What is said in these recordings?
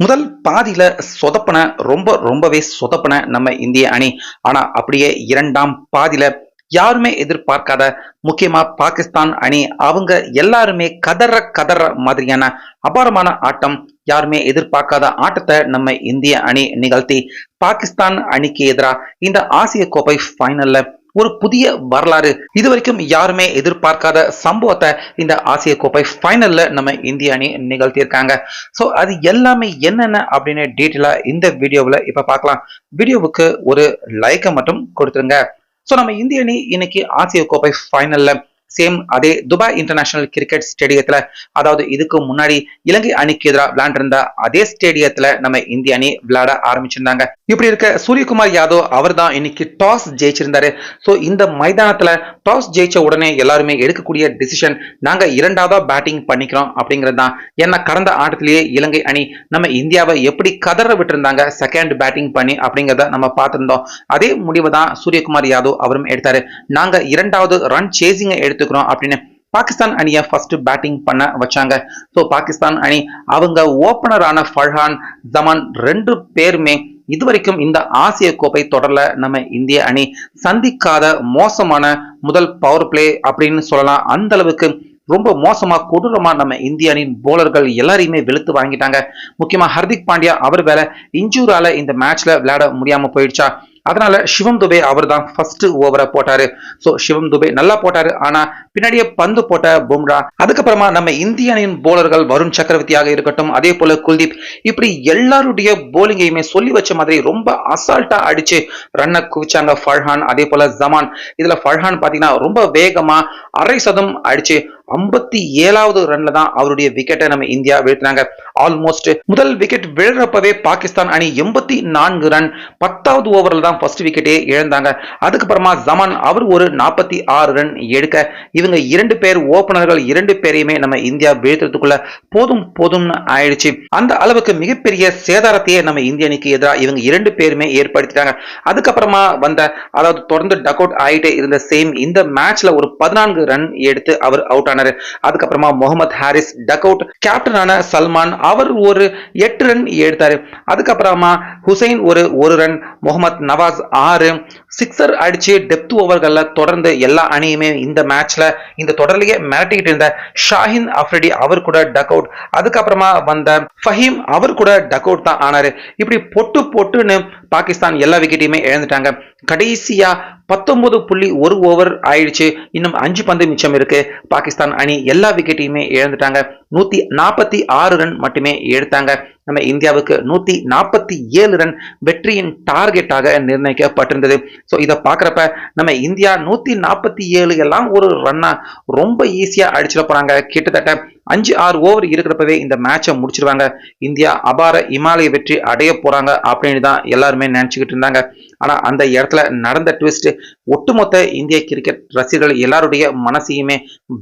முதல் பாதியில சொதப்பன ரொம்ப ரொம்பவே சொதப்பன நம்ம இந்திய அணி. ஆனா அப்படியே இரண்டாம் பாதியில யாருமே எதிர்பார்க்காத முக்கியமா பாகிஸ்தான் அணி அவங்க எல்லாருமே கதற கதற மாதிரியான அபாரமான ஆட்டம் யாருமே எதிர்பார்க்காத ஆட்டத்தை நம்ம இந்திய அணி நிகழ்த்தி பாகிஸ்தான் அணிக்கு எதிராக இந்த ஆசிய கோப்பை ஃபைனல்ல ஒரு புதிய வரலாறு. இதுவரைக்கும் யாருமே எதிர்பார்க்காத சம்பவத்தை இந்த ஆசிய கோப்பை ஃபைனல்ல நம்ம இந்திய அணி நிகழ்த்தியிருக்காங்க. ஸோ அது எல்லாமே என்னென்ன அப்படின்னு டீட்டெயிலா இந்த வீடியோவில் இப்போ பார்க்கலாம். வீடியோவுக்கு ஒரு லைக்கை மட்டும் கொடுத்துருங்க. ஸோ நம்ம இந்திய அணி இன்னைக்கு ஆசிய கோப்பை ஃபைனல்ல சேம் அதே துபாய் இன்டர்நேஷனல் கிரிக்கெட் ஸ்டேடியத்துல அதாவது இதுக்கு முன்னாடி இலங்கை அணிக்கு எதிராக விளையாண்டிருந்த அதே ஸ்டேடியத்துல நம்ம இந்திய அணி விளையாட ஆரம்பிச்சிருந்தாங்க. இப்படி இருக்க சூரியகுமார் யாதவ் அவர் தான் இன்னைக்கு டாஸ் ஜெயிச்சிருந்தாரு. ஸோ இந்த மைதானத்துல டாஸ் ஜெயிச்ச உடனே எல்லாருமே எடுக்கக்கூடிய டிசிஷன் நாங்க இரண்டாவதா பேட்டிங் பண்ணிக்கிறோம் அப்படிங்கிறது தான். ஏன்னா கடந்த ஆட்டத்திலேயே இலங்கை அணி நம்ம இந்தியாவை எப்படி கதற விட்டுருந்தாங்க செகண்ட் பேட்டிங் பண்ணி அப்படிங்கிறத நம்ம பார்த்திருந்தோம். அதே முடிவு தான் சூரியகுமார் யாதவ் அவரும் எடுத்தாரு. நாங்க இரண்டாவது ரன் சேசிங்கை எடுத்துக்கிறோம் அப்படின்னு பாகிஸ்தான் அணியை ஃபர்ஸ்ட் பேட்டிங் பண்ண வச்சாங்க. ஸோ பாகிஸ்தான் அணி அவங்க ஓப்பனரான ஃபர்ஹான் ஜமான் ரெண்டு பேருமே இதுவரைக்கும் இந்த ஆசிய கோப்பை தொடரல நம்ம இந்திய அணி சந்திக்காத மோசமான முதல் பவர் பிளே அப்படின்னு சொல்லலாம். அந்த அளவுக்கு ரொம்ப மோசமா கொடூரமா நம்ம இந்திய அணியின் போலர்கள் எல்லாரையுமே வெளுத்து வாங்கிட்டாங்க. முக்கியமா ஹர்திக் பாண்டியா அவர் வேலை இன்ஜூரால இந்த மேட்ச்ல விளையாட முடியாம போயிடுச்சா? அதனால சிவம் துபே அவர் தான் ஃபர்ஸ்ட் ஓவரை போட்டாரு. ஸோ சிவம் துபே நல்லா போட்டாரு. ஆனா பின்னாடியே பந்து போட்ட பும்ரா அதுக்கப்புறமா நம்ம இந்திய அணியின் போலர்கள் வருண் சக்கரவர்த்தியாக இருக்கட்டும் அதே போல குல்தீப் இப்படி எல்லாருடைய போலிங்கையுமே சொல்லி வச்ச மாதிரி ரொம்ப அசால்ட்டா அடிச்சு ரன்னை குவிச்சாங்க ஃபர்ஹான் அதே போல ஜமான். இதுல ஃபர்ஹான் பாத்தீங்கன்னா ரொம்ப வேகமா அரை சதம் அடிச்சு ஐம்பத்தி ஏழாவது ரன்ல தான் அவருடைய விக்கெட்டை நம்ம இந்தியா வீழ்த்தினாங்க. ஆல்மோஸ்ட் முதல் விக்கெட் விழுறப்பவே பாகிஸ்தான் அணி எண்பத்தி நான்கு ரன் பத்தாவது ஓவரில் தான் ஃபர்ஸ்ட் விக்கெட்டே இழந்தாங்க. அதுக்கப்புறமா ஜமான் அவர் ஒரு நாற்பத்தி ஆறு ரன் எடுக்க இவங்க இரண்டு பேர் ஓபனர்கள் இரண்டு பேரையுமே நம்ம இந்தியா வீழ்த்துறதுக்குள்ள போதும் போதும்னு ஆயிடுச்சு. அந்த அளவுக்கு மிகப்பெரிய சேதாரத்தையே நம்ம இந்திய அணிக்கு எதிராக இவங்க இரண்டு பேருமே ஏற்படுத்திட்டாங்க. அதுக்கப்புறமா வந்த அதாவது தொடர்ந்து டக் அவுட் ஆயிட்டே இருந்த சேம் இந்த மேட்ச்ல ஒரு பதினான்கு ரன் எடுத்து அவர் அவுட் ஆனாரு அதுக்கப்புறமா முகமது ஹாரிஸ் டக் அவுட் கேப்டனான சல்மான் அவர் ஒரு எட்டு ரன் எடுத்தாரு. அதுக்கப்புறமா ஹுசைன் ஒரு ஒரு ரன் முகமது நவாஸ் ஆறு சிக்ஸர் அடிச்சு டெப்த் ஓவர்கள்ல தொடர்ந்து எல்லா அணியுமே இந்த மேட்ச்ல இந்த தொடர்லயே மிரட்டிக்கிட்டு இருந்த ஷாஹின் அஃப்ரிடி அவர் கூட டக் அவுட் அதுக்கப்புறமா வந்த ஃபஹீம் அவர் கூட டக் அவுட் தான் ஆனாரு. இப்படி பொட்டு பொட்டுன்னு பாகிஸ்தான் எல்லா விக்கெட்டையுமே இழந்துட்டாங்க. கடைசியா பத்தொன்பது புள்ளி ஒரு ஓவர் ஆயிடுச்சு. இன்னும் அஞ்சு பந்து மிச்சம் இருக்கு. பாகிஸ்தான் அணி எல்லா விக்கெட்டையுமே இழந்துட்டாங்க. நூத்தி நாற்பத்தி ஆறு ரன் மட்டுமே எடுத்தாங்க. நம்ம இந்தியாவுக்கு நூத்தி நாற்பத்தி ஏழு ரன் வெற்றியின் டார்கெட்டாக நிர்ணயிக்கப்பட்டிருந்தது. ஸோ இதை பார்க்குறப்ப நம்ம இந்தியா நூத்தி நாற்பத்தி ஏழு எல்லாம் ஒரு ரன்னா ரொம்ப ஈஸியா அடிச்சிட போறாங்க. கிட்டத்தட்ட அஞ்சு ஆறு ஓவர் இருக்கிறப்பவே இந்த மேட்சை முடிச்சிருவாங்க. இந்தியா அபார இமாலய வெற்றி அடைய போறாங்க அப்படின்னு தான் எல்லாருமே நினைச்சுக்கிட்டு இருந்தாங்க. ஆனா அந்த இடத்துல நடந்த ட்விஸ்ட் ஒட்டுமொத்த இந்திய கிரிக்கெட் ரசிகர்கள் எல்லாருடைய மனசையுமே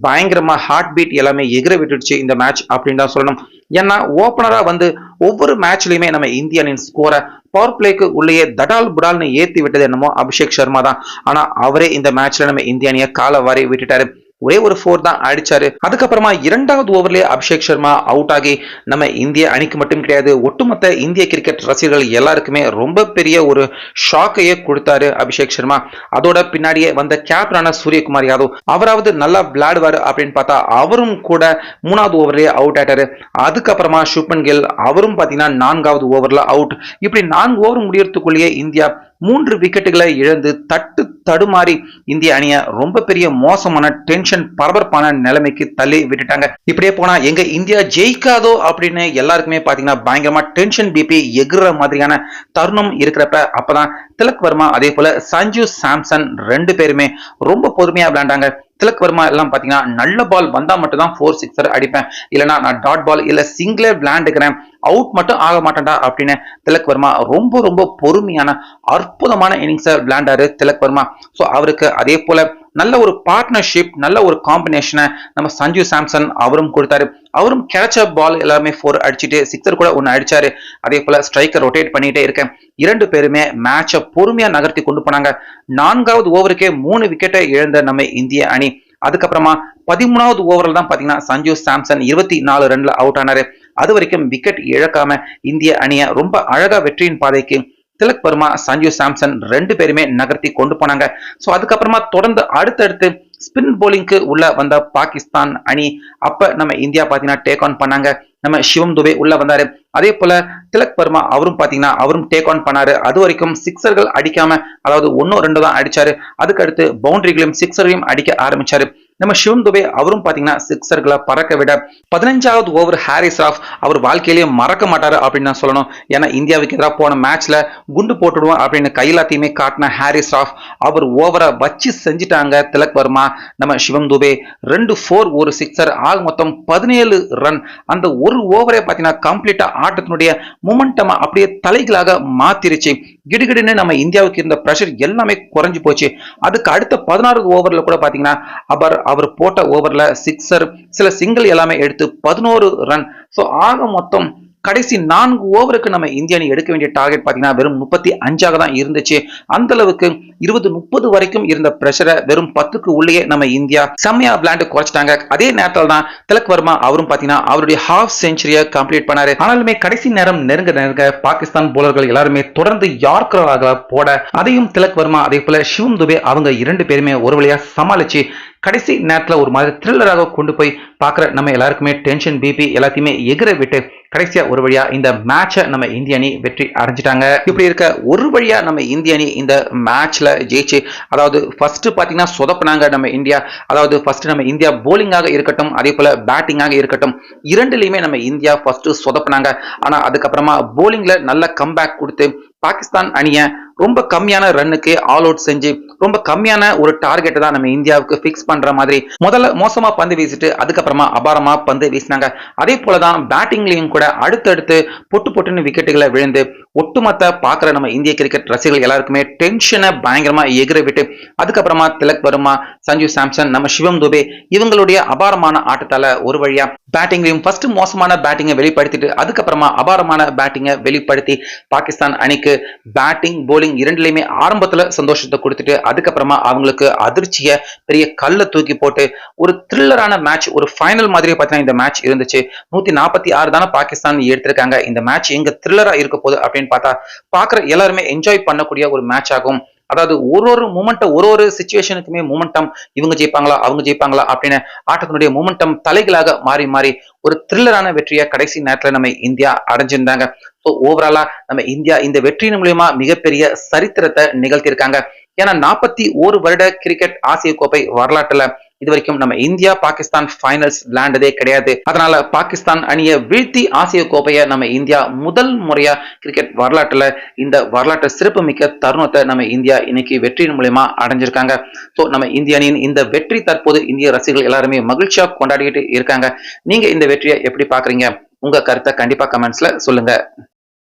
பயங்கரமா ஹார்ட் பீட் எல்லாமே எகிர விட்டுடுச்சு இந்த மேட்ச் அப்படின்னு தான் சொல்லணும். ஏன்னா ஓப்பனரா வந்து ஒவ்வொரு மேட்ச்லயுமே நம்ம இந்திய அணியின் ஸ்கோரை பவர் பிளேக்கு உள்ளேயே தடால் புடால்னு ஏத்தி விட்டது என்னமோ அபிஷேக் சர்மா தான். ஆனா அவரே இந்த மேட்ச்ல நம்ம இந்திய அணியை காலை வாரி விட்டுட்டாரு. ஒரே ஒரு ஃபோர் தான் அடிச்சாரு. அதுக்கப்புறமா இரண்டாவது ஓவர்லயே அபிஷேக் சர்மா அவுட் ஆகி நம்ம இந்திய அணிக்கு மட்டும் கிடையாது ஒட்டுமொத்த இந்திய கிரிக்கெட் ரசிகர்கள் எல்லாருக்குமே ரொம்ப பெரிய ஒரு ஷாக்கையே கொடுத்தாரு அபிஷேக் சர்மா. அதோட பின்னாடியே வந்த கேப்டனான சூரியகுமார் யாதவ் அவராவது நல்லா விளையாடுவாரு அப்படின்னு பார்த்தா அவரும் கூட மூணாவது ஓவர்லயே அவுட் ஆயிட்டாரு. அதுக்கப்புறமா ஷுப்பன் கில் அவரும் பார்த்தீங்கன்னா நான்காவது ஓவர்ல அவுட் இப்படி நான்கு ஓவர் முடியறதுக்குள்ளேயே இந்தியா மூன்று விக்கெட்டுகளை இழந்து தட்டு தடுமாறி இந்திய அணியை ரொம்ப பெரிய மோசமான டென்ஷன் பரபரப்பான நிலைமைக்கு தள்ளி விட்டுட்டாங்க. இப்படியே போனா எங்க இந்தியா ஜெயிக்காதோ அப்படின்னு எல்லாருக்குமே பாத்தீங்கன்னா பயங்கரமா டென்ஷன் பிபி எகிற மாதிரியான தருணம் இருக்கிறப்ப அப்பதான் திலக் வர்மா அதே போல சஞ்சு சாம்சன் ரெண்டு பேருமே ரொம்ப பொறுமையா விளையாண்டாங்க. திலக் வர்மா? எல்லாம் பாத்தீங்கன்னா நல்ல பால் வந்தா மட்டும் தான் ஃபோர் சிக்ஸர் அடிப்பேன். இல்லைன்னா நான் டாட் பால் இல்ல சிங்கிளே விளையாண்டுக்கிறேன் அவுட் மட்டும் ஆக மாட்டேன்டா அப்படின்னு திலக் வர்மா ரொம்ப ரொம்ப பொறுமையான அற்புதமான இன்னிங்ஸை விளையாண்டாரு திலக் வர்மா. ஸோ அவருக்கு அதே போல நல்ல ஒரு பார்ட்னர்ஷிப் நல்ல ஒரு காம்பினேஷனை நம்ம சஞ்சு சாம்சன் அவரும் கொடுத்தாரு. அவரும் கிடைச்ச பால் எல்லாருமே ஃபோர் அடிச்சுட்டு சிக்ஸர் கூட ஒன்று அடிச்சாரு. அதே போல ஸ்ட்ரைக்கர் ரொட்டேட் பண்ணிட்டே இருக்கேன். இரண்டு பேருமே மேட்சை பொறுமையா நகர்த்தி கொண்டு போனாங்க. நான்காவது ஓவருக்கே மூணு விக்கெட்டை இழந்த நம்ம இந்திய அணி. அதுக்கப்புறமா பதிமூணாவது ஓவரில் தான் பார்த்தீங்கன்னா சஞ்சு சாம்சன் இருபத்தி நாலு ரன்ல அவுட் ஆனாரு. அது வரைக்கும் விக்கெட் இழக்காம இந்திய அணியை ரொம்ப அழகா வெற்றியின் பாதைக்கு திலக் வர்மா சஞ்சு சாம்சன் ரெண்டு பேருமே நகர்த்தி கொண்டு போனாங்க. ஸோ அதுக்கப்புறமா தொடர்ந்து அடுத்தடுத்து ஸ்பின் போலிங்க்கு உள்ள வந்த பாகிஸ்தான் அணி அப்ப நம்ம இந்தியா பாத்தீங்கன்னா டேக் ஆன் பண்ணாங்க. நம்ம சிவம் துபே உள்ள வந்தாரு. அதே போல திலக் வர்மா அவரும் பாத்தீங்கன்னா அவரும் டேக் ஆன் பண்ணாரு. அது வரைக்கும் சிக்ஸர்கள் அடிக்காம அதாவது ஒன்னும் ரெண்டு தான் அடிச்சாரு. அதுக்கு அடுத்து பவுண்டரிகளையும் சிக்ஸரையும் அடிக்க ஆரம்பிச்சாரு. நம்ம சிவம் துபே அவரும் பாத்தீங்கன்னா சிக்ஸர்களை பறக்க விட பதினஞ்சாவது ஓவர் ஹாரிஸ் ராஃப் அவர் வாழ்க்கையிலேயே மறக்க மாட்டாரு அப்படின்னு நான் சொல்லணும். ஏன்னா இந்தியாவுக்கு எதிராக போன மேட்ச்ல குண்டு போட்டுடுவோம் அப்படின்னு கையிலாத்தையுமே காட்டின ஹாரிஸ் ராஃப் அவர் ஓவரை வச்சு செஞ்சுட்டாங்க திலக் வர்மா. நம்ம சிவம் துபே ரெண்டு ஃபோர் ஒரு சிக்ஸர் ஆக மொத்தம் பதினேழு ரன். அந்த ஒரு ஓவரே பார்த்தீங்கன்னா கம்ப்ளீட்டா ஆட்டத்தினுடைய மூமெண்டமா அப்படியே தலைகளாக மாத்திருச்சு. கிடுகிடுன்னு நம்ம இந்தியாவுக்கு இருந்த ப்ரெஷர் எல்லாமே குறைஞ்சு போச்சு. அதுக்கு அடுத்த பதினாறு ஓவரில் கூட பாத்தீங்கன்னா அவர் அவர் போட்ட ஓவர்ல சிக்ஸர் சில சிங்கிள் எல்லாமே எடுத்து பதினோரு ரன் ஸோ ஆக மொத்தம் கடைசி நான்கு ஓவருக்கு நம்ம இந்திய அணி எடுக்க வேண்டிய டார்கெட் பார்த்தீங்கன்னா வெறும் முப்பத்தி அஞ்சாக தான் இருந்துச்சு. அந்த அளவுக்கு இருபது முப்பது வரைக்கும் இருந்த பிரஷரை வெறும் பத்துக்கு உள்ளேயே நம்ம இந்தியா செம்மையா விளையாண்டு குறைச்சிட்டாங்க. அதே நேரத்தில் தான் திலக் வர்மா அவரும் பார்த்தீங்கன்னா அவருடைய ஹாஃப் செஞ்சுரியை கம்ப்ளீட் பண்ணாரு. ஆனாலுமே கடைசி நேரம் நெருங்க நெருங்க பாகிஸ்தான் போலர்கள் எல்லாருமே தொடர்ந்து யார்கராக போட அதையும் திலக் வர்மா அதே போல சிவம் துபே அவங்க இரண்டு பேருமே ஒரு வழியா சமாளிச்சு கடைசி நேரத்தில் ஒரு மாதிரி த்ரில்லராக கொண்டு போய் பார்க்குற நம்ம எல்லாருக்குமே டென்ஷன் பிபி எல்லாத்தையுமே எகிர விட்டு கடைசியா ஒரு வழியா இந்த மேட்சை நம்ம இந்திய அணி வெற்றி அடைஞ்சிட்டாங்க. இப்படி இருக்க ஒரு வழியா நம்ம இந்திய அணி இந்த மேட்ச்ல ஜெயிச்சு அதாவது ஃபர்ஸ்ட் பாத்தீங்கன்னா சொதப்பினாங்க நம்ம இந்தியா அதாவது ஃபர்ஸ்ட் நம்ம இந்தியா போலிங்காக இருக்கட்டும் அதே போல பேட்டிங்காக இருக்கட்டும் இரண்டுலையுமே நம்ம இந்தியா ஃபர்ஸ்ட் சொதப்பினாங்க. ஆனா அதுக்கப்புறமா போலிங்ல நல்ல கம்பேக் கொடுத்து பாகிஸ்தான் அணியை ரொம்ப கம்மியான ரன்னுக்கு ஆல் அவுட் செஞ்சு ரொம்ப கம்மியான ஒரு டார்கெட்டை தான் நம்ம இந்தியாவுக்கு ஃபிக்ஸ் பண்ற மாதிரி முதல்ல மோசமா பந்து வீசிட்டு அதுக்கப்புறமா அபாரமா பந்து வீசினாங்க. அதே போலதான் பேட்டிங்லையும் கூட அடுத்தடுத்து பொட்டு பொட்டுன்னு விக்கெட்டுகளை விழுந்து ஒட்டுமொத்த பாக்குற நம்ம இந்திய கிரிக்கெட் ரசிகர்கள் எல்லாருக்குமே டென்ஷனை பயங்கரமா எகிர விட்டு அதுக்கப்புறமா திலக் வர்மா சஞ்சு சாம்சன் நம்ம சிவம் துபே இவங்களுடைய அபாரமான ஆட்டத்தால ஒரு வழியா பேட்டிங்லையும் ஃபர்ஸ்ட் மோசமான பேட்டிங்கை வெளிப்படுத்திட்டு அதுக்கப்புறமா அபாரமான பேட்டிங்கை வெளிப்படுத்தி பாகிஸ்தான் அணிக்கு பேட்டிங் போலிங் இரண்டுலையுமே ஆரம்பத்தில் சந்தோஷத்தை கொடுத்துட்டு அதுக்கப்புறமா அவங்களுக்கு அதிர்ச்சியை பெரிய கல்லை தூக்கி போட்டு ஒரு த்ரில்லரான மேட்ச் ஒரு ஃபைனல் மாதிரி பார்த்தீங்கன்னா இந்த மேட்ச் இருந்துச்சு. நூற்றி நாற்பத்தி ஆறு தானே பாகிஸ்தான் எடுத்திருக்காங்க. இந்த மேட்ச் எங்க த்ரில்லராக இருக்க போகுது அப்படின்னு பார்த்தா பார்க்குற எல்லாருமே என்ஜாய் பண்ணக்கூடிய ஒரு மேட்ச் ஆகும். அதாவது ஒரு ஒரு மூமெண்ட்டை ஒரு ஒரு சுச்சுவேஷனுக்குமே மூமெண்டம் இவங்க ஜெயிப்பாங்களா அவங்க ஜெயிப்பாங்களா அப்படின்னு ஆட்டத்தினுடைய மூமெண்டம் தலைகளாக மாறி மாறி ஒரு த்ரில்லரான வெற்றியை கடைசி நேரத்தில் நம்ம இந்தியா அடைஞ்சிருந்தாங்க. ஸோ ஓவராலா நம்ம இந்தியா இந்த வெற்றியின் மூலியமா மிகப்பெரிய சரித்திரத்தை நிகழ்த்தியிருக்காங்க. ஏன்னா நாற்பத்தி ஒரு வருட கிரிக்கெட் ஆசிய கோப்பை வரலாற்றுல இது வரைக்கும் நம்ம இந்தியா பாகிஸ்தான் ஃபைனல்ஸ் விளையாண்டதே கிடையாது. அதனால பாகிஸ்தான் அணியை வீழ்த்தி ஆசிய கோப்பையை நம்ம இந்தியா முதல் முறையா கிரிக்கெட் வரலாற்றுல இந்த வரலாற்று சிறப்புமிக்க தருணத்தை நம்ம இந்தியா இன்னைக்கு வெற்றியின் மூலியமா அடைஞ்சிருக்காங்க. ஸோ நம்ம இந்திய அணியின் இந்த வெற்றி தற்போது இந்திய ரசிகர்கள் எல்லாருமே மகிழ்ச்சியா கொண்டாடிக்கிட்டு இருக்காங்க. நீங்க இந்த வெற்றியை எப்படி பாக்குறீங்க உங்க கருத்தை கண்டிப்பா கமெண்ட்ஸ்ல சொல்லுங்க.